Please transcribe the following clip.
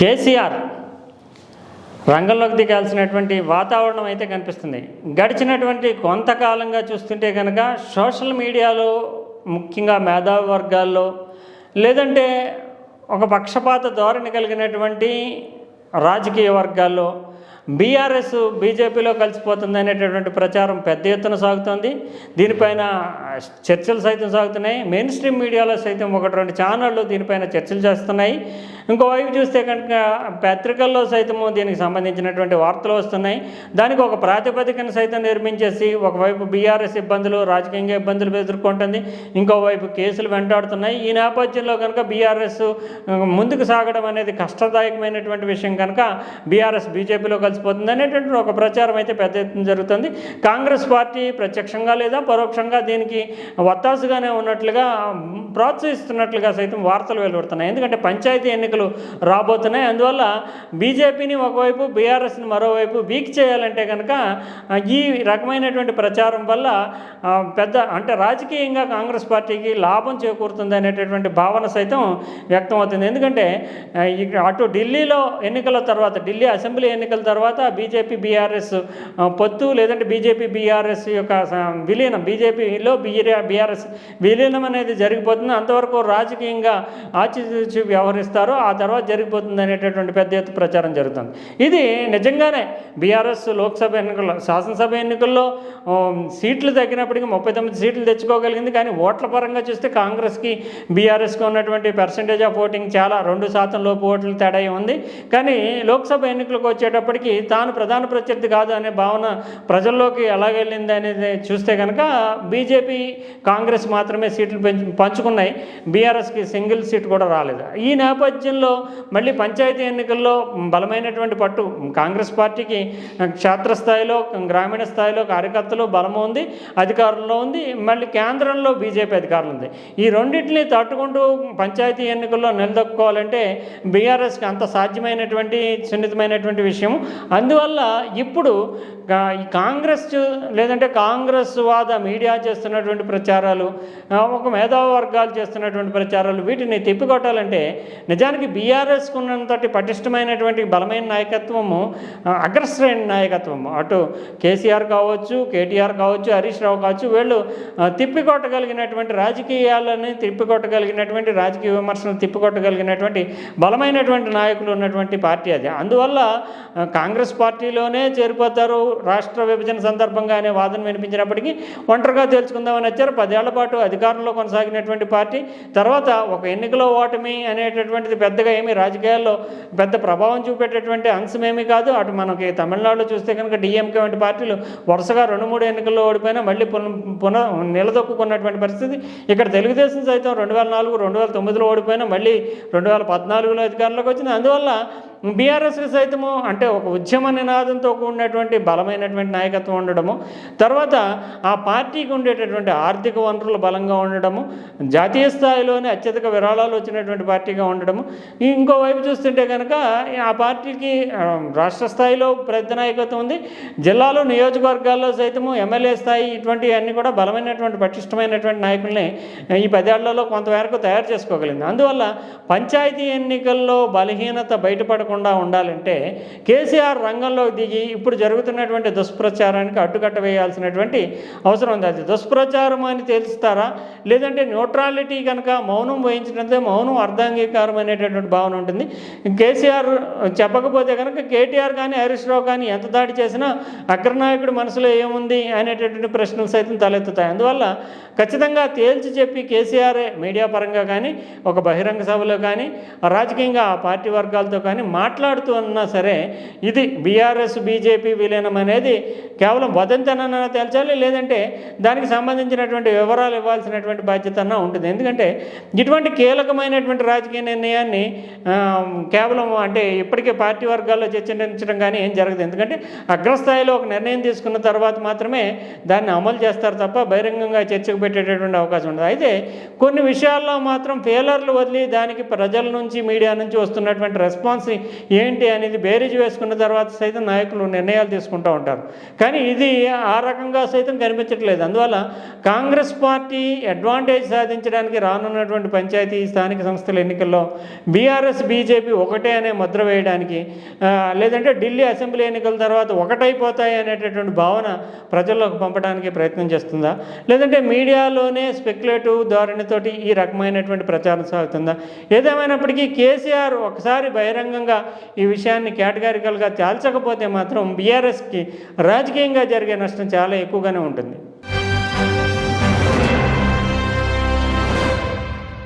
కేసీఆర్ రంగంలోకి దిగాల్సినటువంటి వాతావరణం అయితే కనిపిస్తుంది. గడిచినటువంటి కొంతకాలంగా చూస్తుంటే కనుక సోషల్ మీడియాలో ముఖ్యంగా మేధావి వర్గాల్లో లేదంటే ఒక పక్షపాత ధోరణి కలిగినటువంటి రాజకీయ వర్గాల్లో బీఆర్ఎస్ బీజేపీలో కలిసిపోతుంది అనేటటువంటి ప్రచారం పెద్ద ఎత్తున సాగుతోంది. దీనిపైన చర్చలు సైతం సాగుతున్నాయి. మెయిన్ స్ట్రీమ్ మీడియాలో సైతం ఒకటి రెండు ఛానళ్ళు దీనిపైన చర్చలు చేస్తున్నాయి. ఇంకోవైపు చూస్తే కనుక పత్రికల్లో సైతము దీనికి సంబంధించినటువంటి వార్తలు వస్తున్నాయి. దానికి ఒక ప్రాతిపదికను సైతం నిర్మించేసి ఒకవైపు బీఆర్ఎస్ ఇబ్బందులు రాజకీయంగా ఇబ్బందులు ఎదుర్కొంటుంది. ఇంకోవైపు కేసులు వెంటాడుతున్నాయి. ఈ నేపథ్యంలో కనుక బీఆర్ఎస్ ముందుకు సాగడం అనేది కష్టదాయకమైనటువంటి విషయం కనుక బీఆర్ఎస్ బీజేపీలో కలిసిపోతుంది అనేటువంటి ఒక ప్రచారం అయితే పెద్ద ఎత్తున జరుగుతుంది. కాంగ్రెస్ పార్టీ ప్రత్యక్షంగా లేదా పరోక్షంగా దీనికి వత్తాసుగానే ఉన్నట్లుగా ప్రోత్సహిస్తున్నట్లుగా సైతం వార్తలు వెలువడుతున్నాయి. ఎందుకంటే పంచాయతీ ఎన్నికలు రాబోతున్నాయి. అందువల్ల బీజేపీని ఒకవైపు బీఆర్ఎస్ని మరోవైపు వీక్ చేయాలంటే కనుక ఈ రకమైనటువంటి ప్రచారం వల్ల పెద్ద అంటే రాజకీయంగా కాంగ్రెస్ పార్టీకి లాభం చేకూరుతుంది అనేటటువంటి భావన సైతం వ్యక్తమవుతుంది. ఎందుకంటే అటు ఢిల్లీలో ఎన్నికల తర్వాత ఢిల్లీ అసెంబ్లీ ఎన్నికల తర్వాత తర్వాత బీజేపీ బీఆర్ఎస్ పొత్తు లేదంటే బీజేపీ బీఆర్ఎస్ యొక్క విలీనం. బీజేపీలో బీఆర్ఎస్ విలీనం అనేది జరిగిపోతుంది. అంతవరకు రాజకీయంగా ఆచితూచి వ్యవహరిస్తారు. ఆ తర్వాత జరిగిపోతుంది అనేటటువంటి పెద్ద ఎత్తు ప్రచారం జరుగుతుంది. ఇది నిజంగానే బీఆర్ఎస్ లోక్సభ ఎన్నికల్లో శాసనసభ ఎన్నికల్లో సీట్లు తగ్గినప్పటికీ ముప్పై తొమ్మిది సీట్లు తెచ్చుకోగలిగింది. కానీ ఓట్ల పరంగా చూస్తే కాంగ్రెస్కి బీఆర్ఎస్కి ఉన్నటువంటి పర్సంటేజ్ ఆఫ్ ఓటింగ్ చాలా రెండు శాతం లోపు ఓట్లు తేడా ఉంది కానీ లోక్సభ ఎన్నికలకు వచ్చేటప్పటికి తాను ప్రధాన ప్రత్యర్థి కాదు అనే భావన ప్రజల్లోకి ఎలాగెళ్ళింది అనేది చూస్తే కనుక బీజేపీ కాంగ్రెస్ మాత్రమే సీట్లు పెంచు పంచుకున్నాయి. బీఆర్ఎస్కి సింగిల్ సీట్ కూడా రాలేదు. ఈ నేపథ్యంలో మళ్ళీ పంచాయతీ ఎన్నికల్లో బలమైనటువంటి పట్టు కాంగ్రెస్ పార్టీకి క్షేత్రస్థాయిలో గ్రామీణ స్థాయిలో కార్యకర్తలు బలము ఉంది అధికారంలో ఉంది మళ్ళీ కేంద్రంలో బీజేపీ అధికారులు ఉంది. ఈ రెండింటిని తట్టుకుంటూ పంచాయతీ ఎన్నికల్లో నిలదొక్కుకోవాలంటే బీఆర్ఎస్కి అంత సాధ్యమైనటువంటి సున్నితమైనటువంటి విషయం అందువల్ల ఇప్పుడు ఈ కాంగ్రెస్ లేదంటే కాంగ్రెస్ వాద మీడియా చేస్తున్నటువంటి ప్రచారాలు ఒక మేధావి వర్గాలు చేస్తున్నటువంటి ప్రచారాలు వీటిని తిప్పికొట్టాలంటే నిజానికి బీఆర్ఎస్కు ఉన్నంతటి పటిష్టమైనటువంటి బలమైన నాయకత్వము అగ్రశ్రేణి నాయకత్వము. అటు కేసీఆర్ కావచ్చు కేటీఆర్ కావచ్చు హరీష్ రావు కావచ్చు వీళ్ళు తిప్పికొట్టగలిగినటువంటి రాజకీయాలని తిప్పికొట్టగలిగినటువంటి రాజకీయ విమర్శలు తిప్పికొట్టగలిగినటువంటి బలమైనటువంటి నాయకులు ఉన్నటువంటి పార్టీ అది. అందువల్ల కాంగ్రెస్ కాంగ్రెస్ పార్టీలోనే చేరిపోతారు రాష్ట్ర విభజన సందర్భంగా అనే వాదన వినిపించినప్పటికీ ఒంటరిగా తేల్చుకుందామని వచ్చారు. పదేళ్ళ పాటు అధికారంలో కొనసాగినటువంటి పార్టీ తర్వాత ఒక ఎన్నికలో ఓటమి అనేటటువంటిది పెద్దగా ఏమీ రాజకీయాల్లో పెద్ద ప్రభావం చూపేటటువంటి అంశం ఏమీ కాదు. అటు మనకి తమిళనాడులో చూస్తే కనుక డిఎంకే వంటి పార్టీలు వరుసగా రెండు మూడు ఎన్నికల్లో ఓడిపోయినా మళ్ళీ పున పున నిలదొక్కున్నటువంటి పరిస్థితి. ఇక్కడ తెలుగుదేశం సైతం రెండు వేల నాలుగు రెండు వేల తొమ్మిదిలో ఓడిపోయినా మళ్ళీ రెండు వేల పద్నాలుగులో అధికారంలోకి వచ్చింది. అందువల్ల బీఆర్ఎస్కి సైతము అంటే ఒక ఉద్యమ నినాదంతో కూడినటువంటి బలమైనటువంటి నాయకత్వం ఉండడము తర్వాత ఆ పార్టీకి ఉండేటటువంటి ఆర్థిక వనరులు బలంగా ఉండడము జాతీయ స్థాయిలోనే అత్యధిక విరాళాలు వచ్చినటువంటి పార్టీగా ఉండడము. ఇంకోవైపు చూస్తుంటే కనుక ఆ పార్టీకి రాష్ట్ర స్థాయిలో ప్రతి నాయకత్వం ఉంది. జిల్లాలో నియోజకవర్గాల్లో సైతము ఎమ్మెల్యే స్థాయి ఇటువంటి అన్ని కూడా బలమైనటువంటి పటిష్టమైనటువంటి నాయకుల్ని ఈ పదేళ్ళలో కొంతవరకు తయారు చేసుకోగలిగింది. అందువల్ల పంచాయతీ ఎన్నికల్లో బలహీనత బయటపడకుండా ఉండాలంటే కేసీఆర్ రంగంలో దిగి ఇప్పుడు జరుగుతున్నటువంటి దుష్ప్రచారానికి అడ్డుకట్ట వేయాల్సినటువంటి అవసరం ఉంది. అది దుష్ప్రచారం అని తెలుస్తారా? లేదంటే న్యూట్రాలిటీ కనుక మౌనం వహించినంతే మౌనం అర్ధాంగీకారం అనేటటువంటి భావన ఉంటుంది. కేసీఆర్ చెప్పకపోతే కనుక కేటీఆర్ కానీ హరీష్ రావు కానీ ఎంత దాడి చేసినా అగ్రనాయకుడు మనసులో ఏముంది అనేటటువంటి ప్రశ్నలు సైతం తలెత్తుతాయి. అందువల్ల ఖచ్చితంగా తేల్చి చెప్పి కేసీఆర్ మీడియా పరంగా కానీ ఒక బహిరంగ సభలో కానీ రాజకీయంగా ఆ పార్టీ వర్గాలతో కానీ మాట్లాడుతూ అన్నా సరే ఇది బీఆర్ఎస్ బీజేపీ విలీనం అనేది కేవలం వదంతనన్నా తేల్చాలి లేదంటే దానికి సంబంధించినటువంటి వివరాలు ఇవ్వాల్సినటువంటి బాధ్యత అన్నా ఉంటుంది. ఎందుకంటే ఇటువంటి కీలకమైనటువంటి రాజకీయ నిర్ణయాన్ని కేవలం అంటే ఇప్పటికే పార్టీ వర్గాల్లో చర్చించడం కానీ ఏం జరగదు. ఎందుకంటే అగ్రస్థాయిలో ఒక నిర్ణయం తీసుకున్న తర్వాత మాత్రమే దాన్ని అమలు చేస్తారు తప్ప బహిరంగంగా చర్చకు పెట్టేటటువంటి అవకాశం ఉండదు. అయితే కొన్ని విషయాల్లో మాత్రం ఫెయిలర్లు వదిలి దానికి ప్రజల నుంచి మీడియా నుంచి వస్తున్నటువంటి రెస్పాన్స్ ఏంటి అనేది బేరీజ్ వేసుకున్న తర్వాత సైతం నాయకులు నిర్ణయాలు తీసుకుంటూ ఉంటారు. కానీ ఇది ఆ రకంగా సైతం కనిపించట్లేదు. అందువల్ల కాంగ్రెస్ పార్టీ అడ్వాంటేజ్ సాధించడానికి రానున్నటువంటి పంచాయతీ స్థానిక సంస్థల ఎన్నికల్లో బీఆర్ఎస్ బీజేపీ ఒకటే అనే ముద్ర వేయడానికి లేదంటే ఢిల్లీ అసెంబ్లీ ఎన్నికల తర్వాత ఒకటైపోతాయి అనేటటువంటి భావన ప్రజల్లోకి పంపడానికి ప్రయత్నం చేస్తుందా? లేదంటే మీడియాలోనే స్పెక్యులేటివ్ ధోరణితోటి ఈ రకమైనటువంటి ప్రచారం సాగుతుందా? ఏదేమైనప్పటికీ కేసీఆర్ ఒకసారి బహిరంగంగా ఈ విషయాన్ని కేటగారికల్గా తేల్చకపోతే మాత్రం బీఆర్ఎస్కి రాజకీయంగా జరిగే నష్టం చాలా ఎక్కువగానే ఉంటుంది.